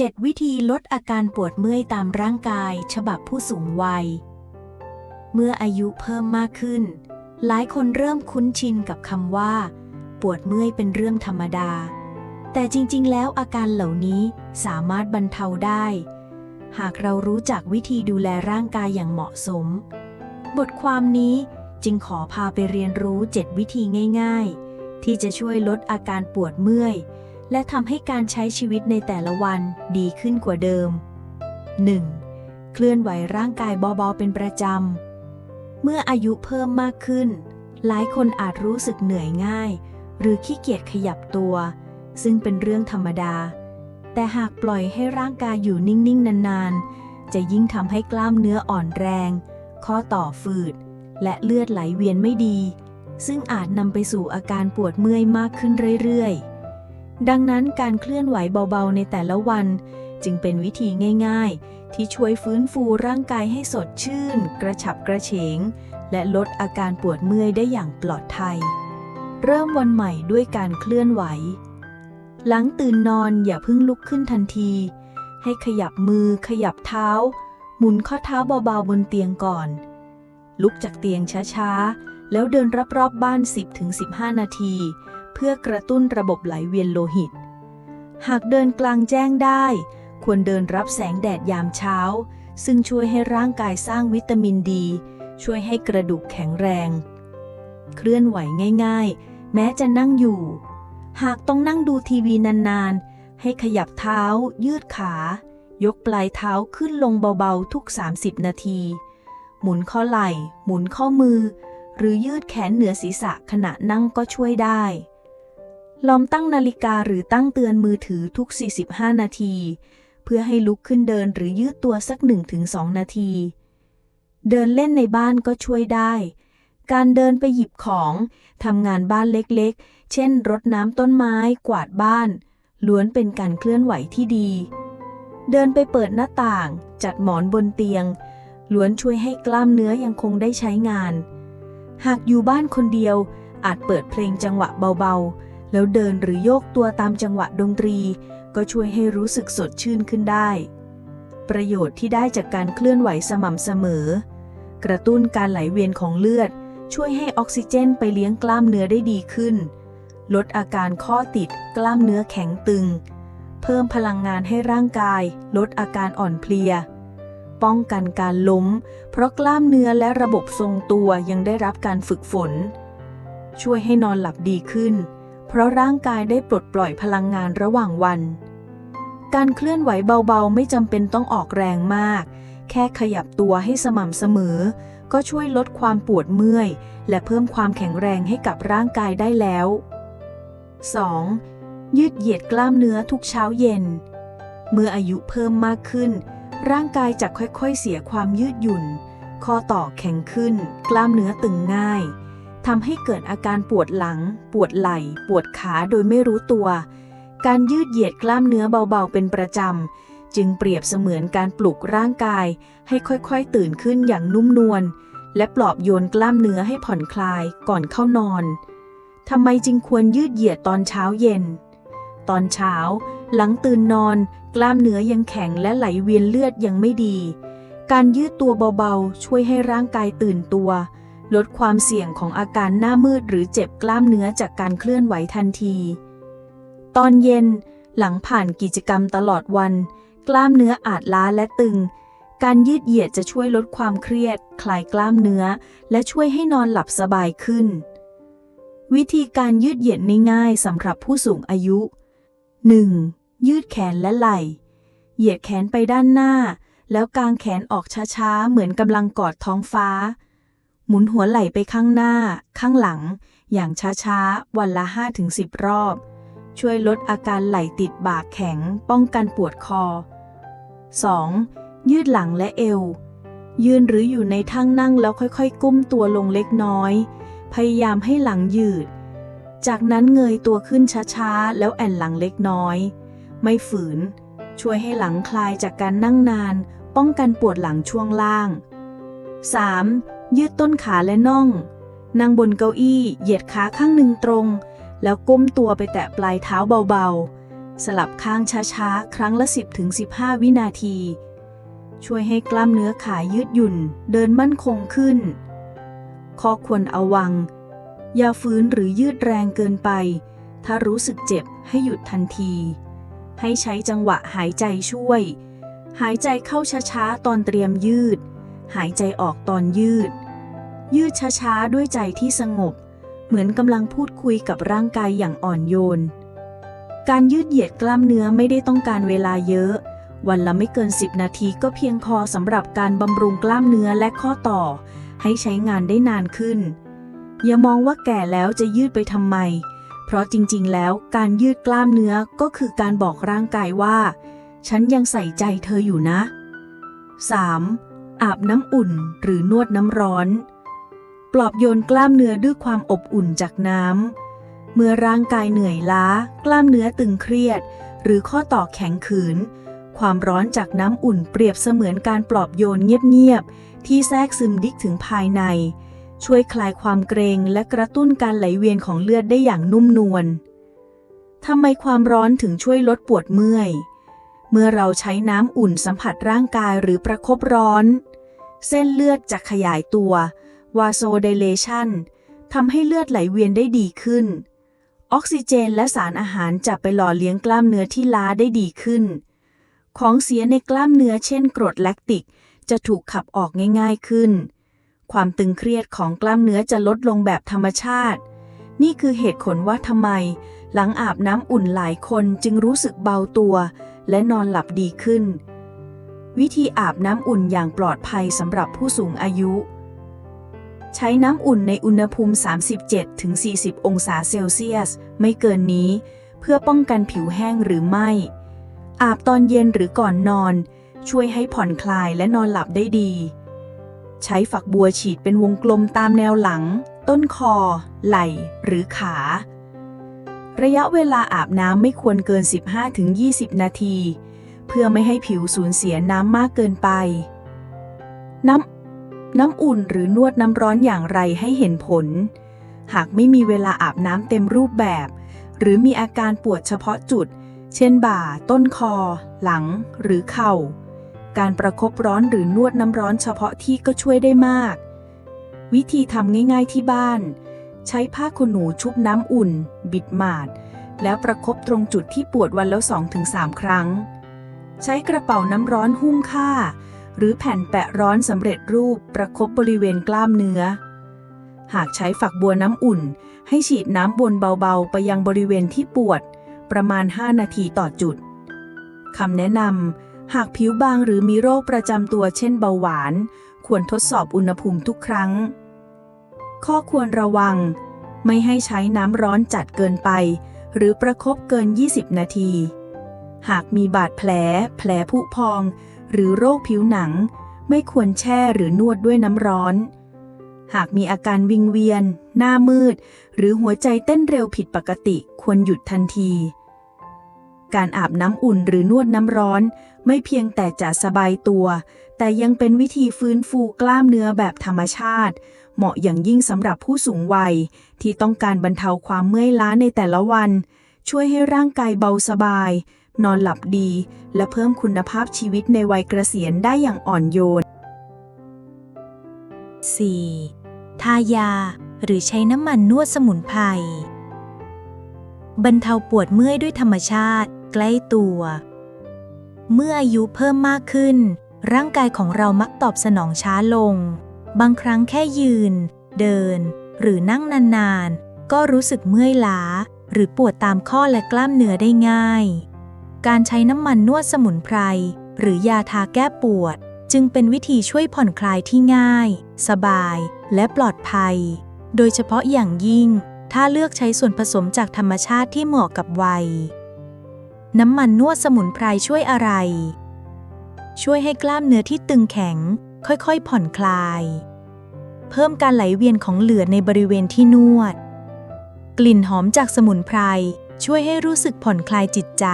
7 วิธีลดอาการปวดเมื่อยตามร่างกาย ฉบับผู้สูงวัย เมื่ออายุเพิ่มมากขึ้น หลายคนเริ่มคุ้นชินกับคำว่า ปวดเมื่อยเป็นเรื่องธรรมดา แต่จริงๆ แล้วอาการเหล่านี้สามารถบรรเทาได้ หากเรารู้จักวิธีดูแลร่างกายอย่างเหมาะสม บทความนี้จึงขอพาไปเรียนรู้ 7 วิธีง่าย ๆ ที่จะช่วยลดอาการปวดเมื่อย และทำให้การใช้ชีวิตในแต่ละวันดีขึ้นกว่าเดิม 1. เคลื่อนไหวร่างกายเบาๆเป็นประจำ เมื่ออายุเพิ่มมากขึ้น หลายคนอาจรู้สึกเหนื่อยง่าย หรือขี้เกียจขยับตัว ซึ่งเป็นเรื่องธรรมดา แต่หากปล่อยให้ร่างกายอยู่นิ่งๆ นานๆ จะยิ่งทำให้กล้ามเนื้ออ่อนแรง ข้อต่อฝืด และเลือดไหลเวียนไม่ดี ซึ่งอาจนำไปสู่อาการปวดเมื่อยมากขึ้นเรื่อยๆ ดังนั้นการเคลื่อนไหวเบาๆในแต่ละวัน จึงเป็นวิธีง่าย ๆ ที่ช่วยฟื้นฟูร่างกายให้สดชื่น กระฉับกระเฉง และลดอาการปวดเมื่อยได้อย่างปลอดภัย เริ่มวันใหม่ด้วยการเคลื่อนไหว หลังตื่นนอนอย่าเพิ่งลุกขึ้นทันที ให้ขยับมือ ขยับเท้า หมุนข้อเท้าเบาๆบนเตียงก่อน ลุกจากเตียงช้าๆ แล้วเดินรอบๆบบ้าน 10-15 นาที เพื่อกระตุ้นระบบไหลเวียนโลหิต หากเดินกลางแจ้งได้ ควรเดินรับแสงแดดยามเช้า ซึ่งช่วยให้ร่างกายสร้างวิตามินดี ช่วยให้กระดูกแข็งแรง เคลื่อนไหวง่ายๆ แม้จะนั่งอยู่ หากต้องนั่งดูทีวีนานๆ ให้ขยับเท้า ยืดขา ยกปลายเท้าขึ้นลงเบาๆ ทุก 30 นาที หมุนข้อไหล่ หมุนข้อมือหรือยืดแขนเหนือศีรษะขณะนั่งก็ช่วยได้ ลองตั้งนาฬิกาหรือตั้งเตือนมือถือทุก 45 นาที เพื่อให้ลุกขึ้นเดินหรือยืดตัวสัก 1-2 นาที เดินเล่นในบ้านก็ช่วยได้ การเดินไปหยิบของทำงานบ้านเล็กๆ เช่น รดน้ำต้นไม้ กวาดบ้าน ล้วนเป็นการเคลื่อนไหวที่ดี เดินไปเปิดหน้าต่าง จัดหมอนบนเตียง ล้วนช่วยให้กล้ามเนื้อยังคงได้ใช้งาน หากอยู่บ้านคนเดียวอาจเปิดเพลงจังหวะเบาๆ แล้วเดินหรือโยกตัวตามจังหวะดนตรี ก็ช่วยให้รู้สึกสดชื่นขึ้นได้ ประโยชน์ที่ได้จากการเคลื่อนไหวสม่ำเสมอ กระตุ้นการไหลเวียนของเลือด ช่วยให้ออกซิเจนไปเลี้ยงกล้ามเนื้อได้ดีขึ้น ลดอาการข้อติดกล้ามเนื้อแข็งตึง เพิ่มพลังงานให้ร่างกาย ลดอาการอ่อนเพลีย ป้องกันการล้ม เพราะกล้ามเนื้อและระบบทรงตัวยังได้รับการฝึกฝน ช่วยให้นอนหลับดีขึ้น เพราะร่างกายได้ปลดปล่อยพลังงานระหว่างวัน การเคลื่อนไหวเบาๆ ไม่จำเป็นต้องออกแรงมาก แค่ขยับตัวให้สม่ำเสมอ ก็ช่วยลดความปวดเมื่อย และเพิ่มความแข็งแรงให้กับร่างกายได้แล้ว 2. ยืดเหยียดกล้ามเนื้อทุกเช้าเย็น เมื่ออายุเพิ่มมากขึ้น ร่างกายจะค่อยๆเสียความยืดหยุ่น ข้อต่อแข็งขึ้น กล้ามเนื้อตึงง่าย ทำให้เกิดอาการปวดหลัง ปวดไหล่ ปวดขาโดยไม่รู้ตัว การยืดเหยียดกล้ามเนื้อเบาๆเป็นประจำ จึงเปรียบเสมือนการปลุกร่างกาย ให้ค่อยๆตื่นขึ้นอย่างนุ่มนวลและปลอบโยนกล้ามเนื้อให้ผ่อนคลายก่อนเข้านอนทำไมจึงควรยืดเหยียดตอนเช้าเย็น ตอนเช้า หลังตื่นนอน กล้ามเนื้อยังแข็งและไหลเวียนเลือดยังไม่ดี การยืดตัวเบาๆ ช่วยให้ร่างกายตื่นตัว ลดความเสี่ยงของอาการหน้ามืดหรือเจ็บกล้ามเนื้อจากการเคลื่อนไหวทันที ตอนเย็นหลังผ่านกิจกรรมตลอดวัน กล้ามเนื้ออาจล้าและตึง การยืดเหยียดจะช่วยลดความเครียด คลายกล้ามเนื้อ และช่วยให้นอนหลับสบายขึ้น วิธีการยืดเหยียดง่ายๆสำหรับผู้สูงอายุ 1. ยืดแขนและไหล่ เหยียดแขนไปด้านหน้า แล้วกางแขนออกช้าๆ เหมือนกำลังกอดท้องฟ้า หมุนหัวไหล่ไปข้างหน้า ข้างหลัง อย่างช้าๆ วันละ 5-10 รอบ ช่วยลดอาการไหล่ติดบ่าแข็ง ป้องกันปวดคอ 2. ยืดหลังและเอว ยืนหรืออยู่ในท่างนั่งแล้วค่อยๆ ก้มตัวลงเล็กน้อย พยายามให้หลังยืด จากนั้นเงยตัวขึ้นช้าๆ แล้วแอนหลังเล็กน้อย ไม่ฝืน ช่วยให้หลังคลายจากการนั่งนาน ป้องกันปวดหลังช่วงล่าง 3. ยืดต้นขาและน่อง นั่งบนเก้าอี้ เหยียดขาข้างหนึ่งตรง แล้วก้มตัวไปแตะปลายเท้าเบาๆ สลับข้างช้าๆ ครั้งละ 10-15วินาที ช่วยให้กล้ามเนื้อขายืดหยุ่น เดินมั่นคงขึ้น ข้อควรเอาวัง อย่าฟื้นหรือยืดแรงเกินไป ถ้ารู้สึกเจ็บให้หยุดทันที ให้ใช้จังหวะหายใจช่วย หายใจเข้าช้าๆ ตอนเตรียมยืดหายใจออกตอนยืด ยืดช้าๆ ด้วยใจที่สงบ เหมือนกำลังพูดคุยกับร่างกายอย่างอ่อนโยน การยืดเหยียดกล้ามเนื้อไม่ได้ต้องการเวลาเยอะ วันละไม่เกิน 10 นาทีก็เพียงพอสำหรับการบำรุงกล้ามเนื้อและข้อต่อ ให้ใช้งานได้นานขึ้น อย่ามองว่าแก่แล้วจะยืดไปทำไม เพราะจริงๆ แล้วการยืดกล้ามเนื้อก็คือการบอกร่างกายว่า ฉันยังใส่ใจเธออยู่นะ 3. อาบน้ำอุ่นหรือนวดน้ำร้อน ปลอบโยนกล้ามเนื้อด้วยความอบอุ่นจากน้ำ เมื่อร่างกายเหนื่อยล้า กล้ามเนื้อตึงเครียด หรือข้อต่อแข็งขืน ความร้อนจากน้ำอุ่นเปรียบเสมือนการปลอบโยนเงียบๆ ที่แทรกซึมดิกถึงภายใน ช่วยคลายความเกรงและกระตุ้นการไหลเวียนของเลือดได้อย่างนุ่มนวลทำไมความร้อนถึงช่วยลดปวดเมื่อย เมื่อเราใช้น้ำอุ่นสัมผัสร่างกายหรือประคบร้อน เส้นเลือดจะขยายตัว วาโซไดเลชันทำให้เลือดไหลเวียนได้ดีขึ้น ออกซิเจนและสารอาหารจะไปหล่อเลี้ยงกล้ามเนื้อที่ล้าได้ดีขึ้น ของเสียในกล้ามเนื้อเช่นกรดแลคติกจะถูกขับออกง่ายๆขึ้น ความตึงเครียดของกล้ามเนื้อจะลดลงแบบธรรมชาติ นี่คือเหตุผลว่าทำไม หลังอาบน้ำอุ่นหลายคนจึงรู้สึกเบาตัว และนอนหลับดีขึ้น วิธีอาบน้ำอุ่นอย่างปลอดภัยสำหรับผู้สูงอายุ ใช้น้ำอุ่นในอุณหภูมิ 37-40 องศาเซลเซียส ไม่เกินนี้ เพื่อป้องกันผิวแห้งหรือไหมอาบตอนเย็นหรือก่อนนอน ช่วยให้ผ่อนคลายและนอนหลับได้ดี ใช้ฝักบัวฉีดเป็นวงกลมตามแนวหลัง ต้นคอ ไหล่ หรือขา ระยะเวลาอาบน้ำไม่ควรเกิน 15-20 นาที เพื่อไม่ให้ผิวสูญเสียน้ำมากเกินไป น้ำ น้ำอุ่นหรือนวดน้ำร้อนอย่างไรให้เห็นผล หากไม่มีเวลาอาบน้ำเต็มรูปแบบ หรือมีอาการปวดเฉพาะจุด เช่นบ่า ต้นคอ หลัง หรือเข่า การประคบร้อนหรือนวดน้ำร้อนเฉพาะที่ก็ช่วยได้มาก วิธีทำง่ายๆที่บ้าน ใช้ผ้าขนหนูชุบน้ำอุ่น บิดหมาด แล้วประคบตรงจุดที่ปวดวันละ2-3 ครั้ง ใช้กระเป๋าน้ำร้อนหุ้มค่า หรือแผ่นแปะร้อนสำเร็จรูปประคบบริเวณกล้ามเนื้อ หากใช้ฝักบัวน้ำอุ่น ให้ฉีดน้ำบนเบาๆ ไปยังบริเวณที่ปวด ประมาณ 5 นาทีต่อจุดคำแนะนำหากผิวบางหรือมีโรคประจำตัวเช่นเบาหวาน ควรทดสอบอุณหภูมิทุกครั้ง ข้อควรระวัง ไม่ให้ใช้น้ำร้อนจัดเกินไป หรือประคบเกิน 20 นาที หากมีบาดแผล แผลผุพอง หรือโรคผิวหนัง ไม่ควรแช่หรือนวดด้วยน้ำร้อน หากมีอาการวิงเวียน หน้ามืด หรือหัวใจเต้นเร็วผิดปกติควรหยุดทันที การอาบน้ำอุ่นหรือนวดน้ำร้อน ไม่เพียงแต่จะสบายตัว แต่ยังเป็นวิธีฟื้นฟูกล้ามเนื้อแบบธรรมชาติ เหมาะอย่างยิ่งสำหรับผู้สูงวัย ที่ต้องการบรรเทาความเมื่อยล้าในแต่ละวัน ช่วยให้ร่างกายเบาสบาย นอนหลับดี และเพิ่มคุณภาพชีวิตในวัยเกษียณได้อย่างอ่อนโยน 4. ทายา หรือใช้น้ำมันนวดสมุนไพรบรรเทาปวดเมื่อยด้วยธรรมชาติ ใกล้ตัว เมื่ออายุเพิ่มมากขึ้น ร่างกายของเรามักตอบสนองช้าลง บางครั้งแค่ยืน เดิน หรือนั่งนานๆ ก็รู้สึกเมื่อยล้า หรือปวดตามข้อและกล้ามเนื้อได้ง่าย การใช้น้ำมันนวดสมุนไพร หรือยาทาแก้ปวด จึงเป็นวิธีช่วยผ่อนคลายที่ง่าย สบาย และปลอดภัย โดยเฉพาะอย่างยิ่ง ถ้าเลือกใช้ส่วนผสมจากธรรมชาติที่เหมาะกับวัย น้ำมันนวดสมุนไพรช่วยอะไร ช่วยให้กล้ามเนื้อที่ตึงแข็ง ค่อยๆ ผ่อนคลาย เพิ่มการไหลเวียนของเหลือในบริเวณที่นวด กลิ่นหอมจากสมุนไพร ช่วยให้รู้สึกผ่อนคลายจิตใจ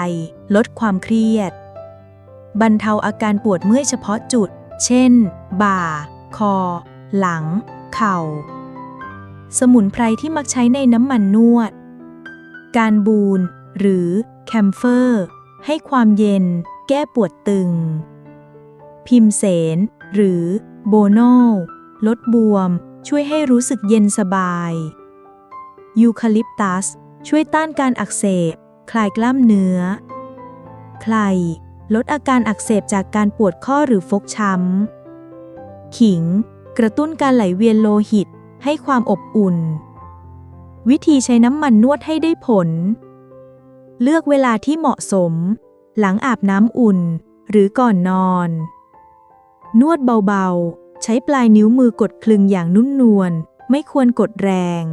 ลดความเครียด บรรเทาอาการปวดเมื่อยเฉพาะจุด เช่น บ่า คอ หลัง เข่า สมุนไพรที่มักใช้ในน้ำมันนวด การบูนหรือแคมเฟอร์ ให้ความเย็น แก้ปวดตึง พิมเสน หรือโบโนลดบวม ช่วยให้รู้สึกเย็นสบาย ยูคาลิปตัส ช่วยต้านการอักเสบ คลายกล้ามเนื้อไคลลดอาการอักเสบจากการปวดข้อหรือฟกช้ำ ขิง กระตุ้นการไหลเวียนโลหิต ให้ความอบอุ่น วิธีใช้น้ำมันนวดให้ได้ผล เลือกเวลาที่เหมาะสม หลังอาบน้ำอุ่น หรือก่อนนอน นวดเบาๆ ใช้ปลายนิ้วมือกดคลึงอย่างนุ่มนวล ไม่ควรกดแรง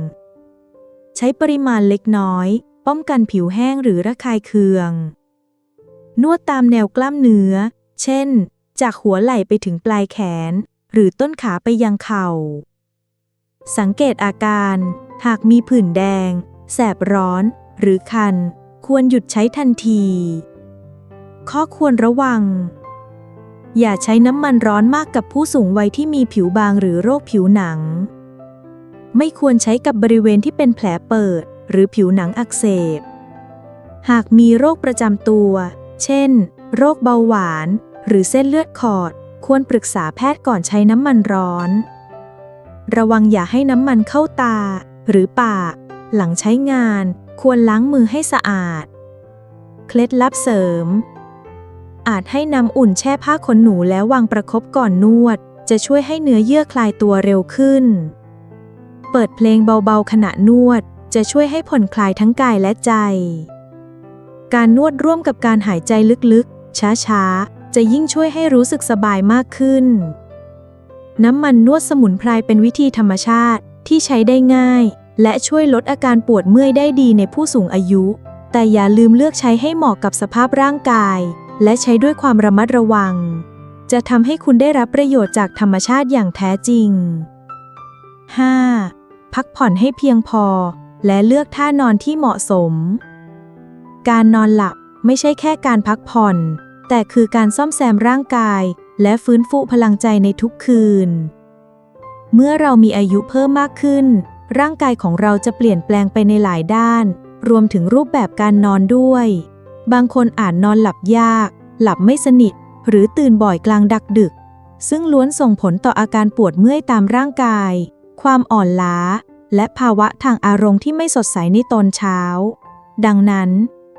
ใช้ปริมาณเล็กน้อย ป้องกันผิวแห้งหรือระคายเคือง นวดตามแนวกล้ามเนื้อ เช่น จากหัวไหล่ไปถึงปลายแขน หรือต้นขาไปยังเข่า สังเกตอาการ หากมีผื่นแดง แสบร้อน หรือคัน ควรหยุดใช้ทันที ข้อควรระวัง อย่าใช้น้ำมันร้อนมากกับผู้สูงวัยที่มีผิวบางหรือโรคผิวหนัง ไม่ควรใช้กับบริเวณที่เป็นแผลเปิด หรือผิวหนังอักเสบ หากมีโรคประจำตัว เช่น โรคเบาหวาน หรือเส้นเลือดขอด ควรปรึกษาแพทย์ก่อนใช้น้ำมันร้อน ระวังอย่าให้น้ำมันเข้าตา หรือปาก หลังใช้งาน ควรล้างมือให้สะอาด เคล็ดลับเสริม อาจให้น้ำอุ่นแช่ผ้าขนหนูแล้ววางประคบก่อนนวด จะช่วยให้เนื้อเยื่อคลายตัวเร็วขึ้น เปิดเพลงเบาๆขณะนวด จะช่วยให้ผ่อนคลายทั้งกายและใจ การนวดร่วมกับการหายใจลึกๆ ช้าๆ จะยิ่งช่วยให้รู้สึกสบายมากขึ้น น้ำมันนวดสมุนไพรเป็นวิธีธรรมชาติที่ใช้ได้ง่าย และช่วยลดอาการปวดเมื่อยได้ดีในผู้สูงอายุ แต่อย่าลืมเลือกใช้ให้เหมาะกับสภาพร่างกาย และใช้ด้วยความระมัดระวัง จะทำให้คุณได้รับประโยชน์จากธรรมชาติอย่างแท้จริง 5. พักผ่อนให้เพียงพอ และเลือกท่านอนที่เหมาะสม การนอนหลับไม่ใช่แค่การพักผ่อน แต่คือการซ่อมแซมร่างกาย และฟื้นฟูพลังใจในทุกคืน เมื่อเรามีอายุเพิ่มมากขึ้น ร่างกายของเราจะเปลี่ยนแปลงไปในหลายด้าน รวมถึงรูปแบบการนอนด้วย บางคนอาจนอนหลับยาก หลับไม่สนิท หรือตื่นบ่อยกลางดักดึก ซึ่งล้วนส่งผลต่ออาการปวดเมื่อยตามร่างกาย ความอ่อนล้า และภาวะทางอารมณ์ที่ไม่สดใสในตอนเช้า ดังนั้น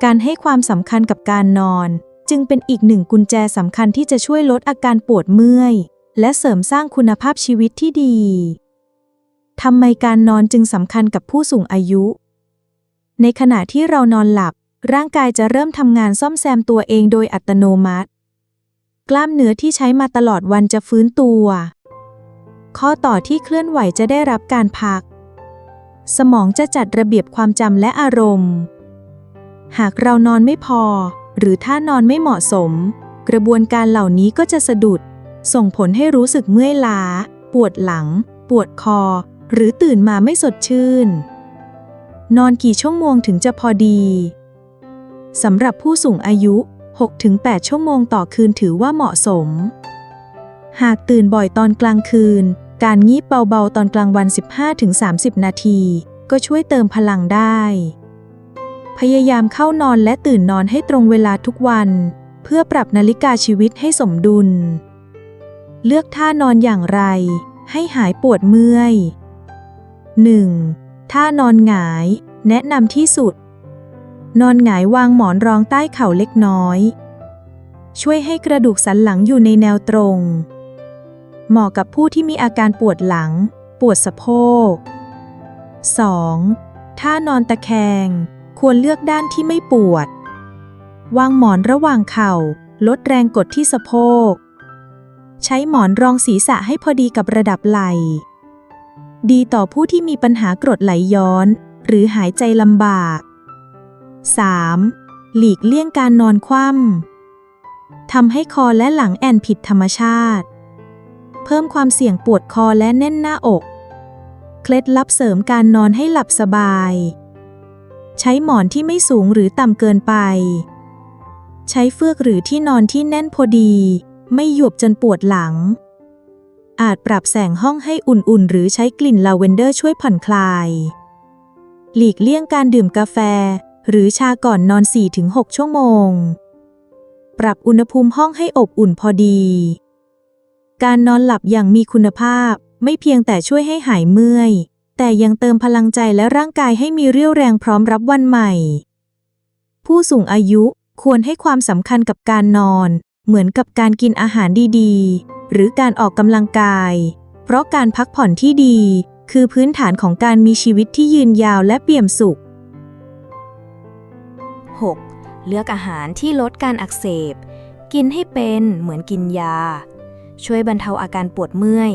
การให้ความสำคัญกับการนอน จึงเป็นอีกหนึ่งกุญแจสำคัญที่จะช่วยลดอาการปวดเมื่อย และเสริมสร้างคุณภาพชีวิตที่ดีทำไมการนอนจึงสำคัญกับผู้สูงอายุ ในขณะที่เรานอนหลับ ร่างกายจะเริ่มทำงานซ่อมแซมตัวเองโดยอัตโนมัติ กล้ามเนื้อที่ใช้มาตลอดวันจะฟื้นตัว ข้อต่อที่เคลื่อนไหวจะได้รับการพัก สมองจะจัดระเบียบความจำและอารมณ์ หากเรานอนไม่พอ หรือถ้านอนไม่เหมาะสม กระบวนการเหล่านี้ก็จะสะดุด ส่งผลให้รู้สึกเมื่อยล้า ปวดหลัง ปวดคอ หรือตื่นมาไม่สดชื่น นอนกี่ชั่วโมงถึงจะพอดีสำหรับผู้สูงอายุ 6-8 ชั่วโมงต่อคืนถือว่าเหมาะสม หากตื่นบ่อยตอนกลางคืน การงีบเบาๆ ตอนกลางวัน 15-30 นาที ก็ช่วยเติมพลังได้ พยายามเข้านอนและตื่นนอนให้ตรงเวลาทุกวัน เพื่อปรับนาฬิกาชีวิตให้สมดุล เลือกท่านอนอย่างไร ให้หายปวดเมื่อย 1. ท่านอนหงาย แนะนำที่สุด นอนหงายวางหมอนรองใต้เข่าเล็กน้อย ช่วยให้กระดูกสันหลังอยู่ในแนวตรง เหมาะกับผู้ที่มีอาการปวดหลัง ปวดสะโพก 2. ท่านอนตะแคง ควรเลือกด้านที่ไม่ปวด วางหมอนระหว่างเข่า ลดแรงกดที่สะโพก ใช้หมอนรองศีรษะให้พอดีกับระดับไหล่ ดีต่อผู้ที่มีปัญหากรดไหลย้อน หรือหายใจลำบาก 3. หลีกเลี่ยงการนอนคว่ำทำให้คอและหลังแอนผิดธรรมชาติ เพิ่มความเสี่ยงปวดคอและแน่นหน้าอก เคล็ดลับเสริมการนอนให้หลับสบาย ใช้หมอนที่ไม่สูงหรือต่ำเกินไป ใช้เฟือกหรือที่นอนที่แน่นพอดี ไม่หยวบจนปวดหลัง อาจปรับแสงห้องให้อุ่นๆ หรือใช้กลิ่นลาเวนเดอร์ช่วยผ่อนคลาย หลีกเลี่ยงการดื่มกาแฟ หรือชาก่อนนอน 4-6 ชั่วโมง ปรับอุณหภูมิห้องให้อบอุ่นพอดี การนอนหลับอย่างมีคุณภาพ ไม่เพียงแต่ช่วยให้หายเมื่อย แต่ยังเติมพลังใจและร่างกายให้มีเรี่ยวแรงพร้อมรับวันใหม่ ผู้สูงอายุควรให้ความสำคัญกับการนอน เหมือนกับการกินอาหารดีๆ หรือการออกกำลังกาย เพราะการพักผ่อนที่ดี คือพื้นฐานของการมีชีวิตที่ยืนยาวและเปี่ยมสุข 6. เลือกอาหารที่ลดการอักเสบ กินให้เป็นเหมือนกินยา ช่วยบรรเทาอาการปวดเมื่อย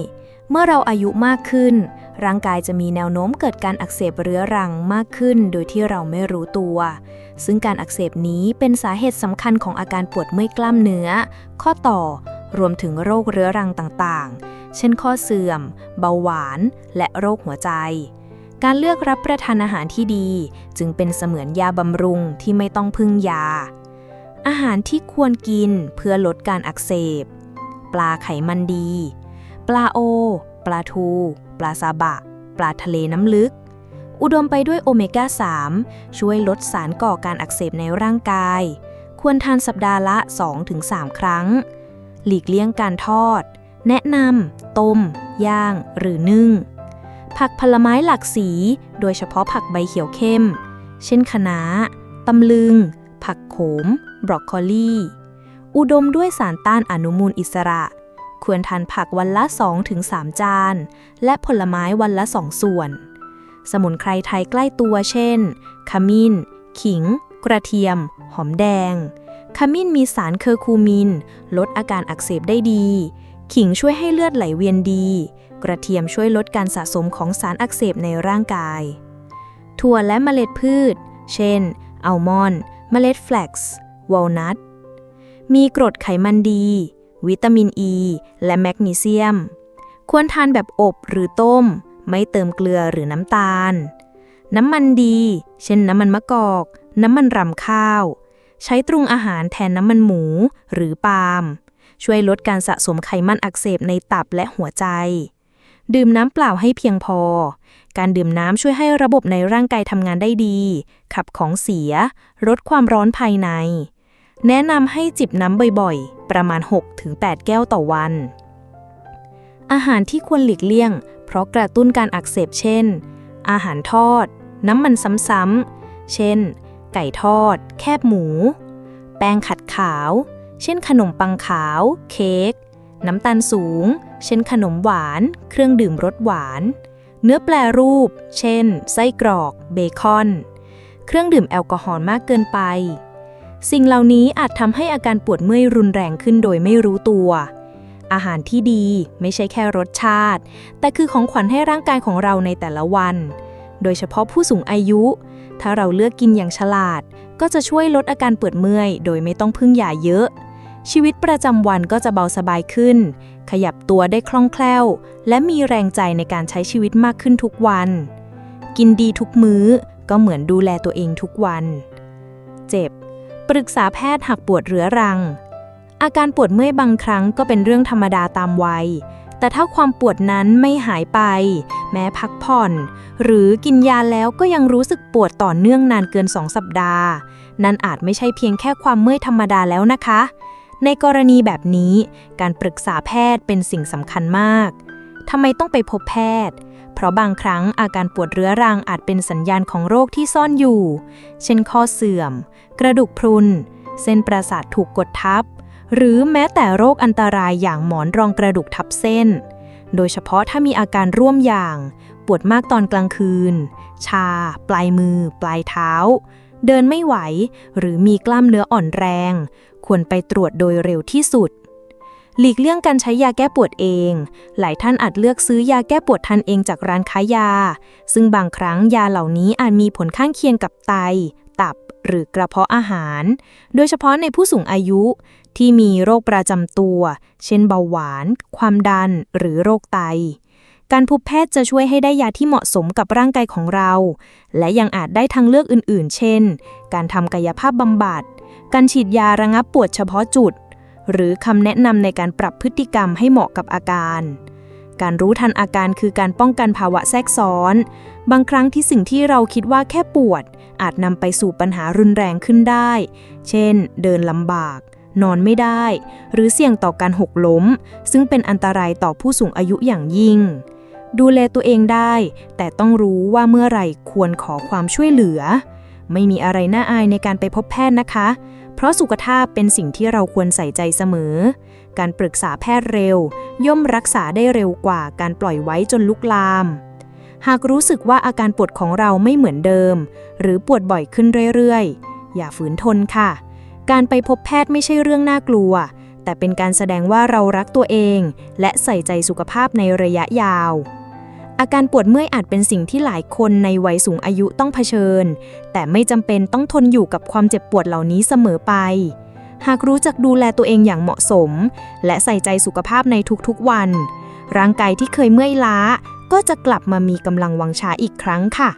เมื่อเราอายุมากขึ้น ร่างกายจะมีแนวโน้มเกิดการอักเสบเรื้อรังมากขึ้น โดยที่เราไม่รู้ตัว ซึ่งการอักเสบนี้เป็นสาเหตุสำคัญของอาการปวดเมื่อยกล้ามเนื้อ ข้อต่อ รวมถึงโรคเรื้อรังต่างๆ เช่นข้อเสื่อม เบาหวาน และโรคหัวใจการเลือกรับประทานอาหารที่ดี จึงเป็นเสมือนยาบำรุงที่ไม่ต้องพึ่งยา อาหารที่ควรกินเพื่อลดการอักเสบ ปลาไขมันดี ปลาโอ ปลาทู ปลาซาบะ ปลาทะเลน้ำลึก อุดมไปด้วยโอเมก้า 3 ช่วยลดสารก่อการอักเสบในร่างกาย ควรทานสัปดาห์ละ 2-3 ครั้ง หลีกเลี่ยงการทอด แนะนำต้ม ย่าง หรือนึ่ง ผักผลไม้หลากสี โดยเฉพาะผักใบเขียวเข้ม เช่นคะน้าตำลึง ผักโขม บรอกโคลี อุดมด้วยสารต้านอนุมูลอิสระ ควรทานผักวันละ 2-3 จาน และผลไม้วันละ 2 ส่วน สมุนไพรไทยใกล้ตัวเช่น ขมิ้น ขิง กระเทียม หอมแดง ขมิ้นมีสารเคอร์คูมิน ลดอาการอักเสบได้ดี ขิงช่วยให้เลือดไหลเวียนดี กระเทียมช่วยลดการสะสมของสารอักเสบในร่างกาย ถั่วและเมล็ดพืช เช่น อัลมอนด์ เมล็ดแฟลกซ์ วอลนัท มีกรดไขมันดี วิตามินอ e ีและแมกนีเซียม ควรทานแบบอบหรือต้ม ไม่เติมเกลือหรือน้ำตาล น้ำมันดี เช่นน้ำมันมะกอก น้ำมันรำข้าว ใช้ตรุงอาหารแทนน้ำมันหมูหรือปาล์มช่วยลดการสะสมไขมันอักเสบในตับและหัวใจ ดื่มน้ำเปล่าให้เพียงพอ การดื่มน้ำช่วยให้ระบบในร่างกายทำงานได้ดี ขับของเสีย ลดความร้อนภายใน แนะนำให้จิบน้ำบ่อยๆ ประมาณ 6-8 แก้วต่อวัน อาหารที่ควรหลีกเลี่ยง เพราะกระตุ้นการอักเสบเช่น อาหารทอด น้ำมันซ้ำๆ เช่น ไก่ทอด แคบหมู แป้งขัดขาว เช่นขนมปังขาว เค้ก น้ำตาลสูง เช่นขนมหวาน เครื่องดื่มรสหวาน เนื้อแปรรูป เช่น ไส้กรอก เบคอน เครื่องดื่มแอลกอฮอล์มากเกินไป สิ่งเหล่านี้อาจทำให้อาการปวดเมื่อยรุนแรงขึ้นโดยไม่รู้ตัว อาหารที่ดีไม่ใช่แค่รสชาติ แต่คือของขวัญให้ร่างกายของเราในแต่ละวัน โดยเฉพาะผู้สูงอายุ ถ้าเราเลือกกินอย่างฉลาด ก็จะช่วยลดอาการปวดเมื่อย โดยไม่ต้องพึ่งยาเยอะ ชีวิตประจำวันก็จะเบาสบายขึ้น ขยับตัวได้คล่องแคล่ว และมีแรงใจในการใช้ชีวิตมากขึ้นทุกวัน กินดีทุกมื้อก็เหมือนดูแลตัวเองทุกวัน เจ็บ ปรึกษาแพทย์หากปวดเรื้อรัง อาการปวดเมื่อยบางครั้งก็เป็นเรื่องธรรมดาตามวัย แต่ถ้าความปวดนั้นไม่หายไป แม้พักผ่อน หรือกินยาแล้วก็ยังรู้สึกปวดต่อเนื่องนานเกิน 2 สัปดาห์ นั่นอาจไม่ใช่เพียงแค่ความเมื่อยธรรมดาแล้วนะคะ ในกรณีแบบนี้ การปรึกษาแพทย์เป็นสิ่งสำคัญมากทำไมต้องไปพบแพทย์ เพราะบางครั้งอาการปวดเรื้อรังอาจเป็นสัญญาณของโรคที่ซ่อนอยู่ เช่นข้อเสื่อม กระดูกพรุน เส้นประสาทถูกกดทับ หรือแม้แต่โรคอันตรายอย่างหมอนรองกระดูกทับเส้น โดยเฉพาะถ้ามีอาการร่วมอย่าง ปวดมากตอนกลางคืน ชา ปลายมือ ปลายเท้า เดินไม่ไหว หรือมีกล้ามเนื้ออ่อนแรง ควรไปตรวจโดยเร็วที่สุด หลีกเลี่ยงการใช้ยาแก้ปวดเอง หลายท่านอาจเลือกซื้อยาแก้ปวดทานเองจากร้านค้ายา ซึ่งบางครั้งยาเหล่านี้อาจมีผลข้างเคียงกับไต ตับ หรือกระเพาะอาหาร โดยเฉพาะในผู้สูงอายุ ที่มีโรคประจำตัว เช่นเบาหวาน ความดัน หรือโรคไต การพบแพทย์จะช่วยให้ได้ยาที่เหมาะสมกับร่างกายของเรา และยังอาจได้ทางเลือกอื่น ๆ เช่น การทำกายภาพบำบัด การฉีดยาระงับปวดเฉพาะจุด หรือคำแนะนำในการปรับพฤติกรรมให้เหมาะกับอาการ การรู้ทันอาการคือการป้องกันภาวะแทรกซ้อน บางครั้งที่สิ่งที่เราคิดว่าแค่ปวด อาจนำไปสู่ปัญหารุนแรงขึ้นได้ เช่น เดินลำบาก นอนไม่ได้ หรือเสี่ยงต่อการหกล้ม ซึ่งเป็นอันตรายต่อผู้สูงอายุอย่างยิ่ง ดูแลตัวเองได้ แต่ต้องรู้ว่าเมื่อไหร่ควรขอความช่วยเหลือ ไม่มีอะไรน่าอายในการไปพบแพทย์นะคะ ราะสุขภาพเป็นสิ่งที่เราควรใส่ใจเสมอ การปรึกษาแพทย์เร็ว ย่อมรักษาได้เร็วกว่าการปล่อยไว้จนลุกลาม หากรู้สึกว่าอาการปวดของเราไม่เหมือนเดิม หรือปวดบ่อยขึ้นเรื่อยๆ อย่าฝืนทนค่ะ การไปพบแพทย์ไม่ใช่เรื่องน่ากลัว แต่เป็นการแสดงว่าเรารักตัวเอง และใส่ใจสุขภาพในระยะยาว อาการปวดเมื่อยอาจเป็นสิ่งที่หลายคนในวัยสูงอายุต้องเผชิญ แต่ไม่จำเป็นต้องทนอยู่กับความเจ็บปวดเหล่านี้เสมอไป หากรู้จักดูแลตัวเองอย่างเหมาะสม และใส่ใจสุขภาพในทุกๆวัน ร่างกายที่เคยเมื่อยล้าก็จะกลับมามีกำลังวังชาอีกครั้งค่ะ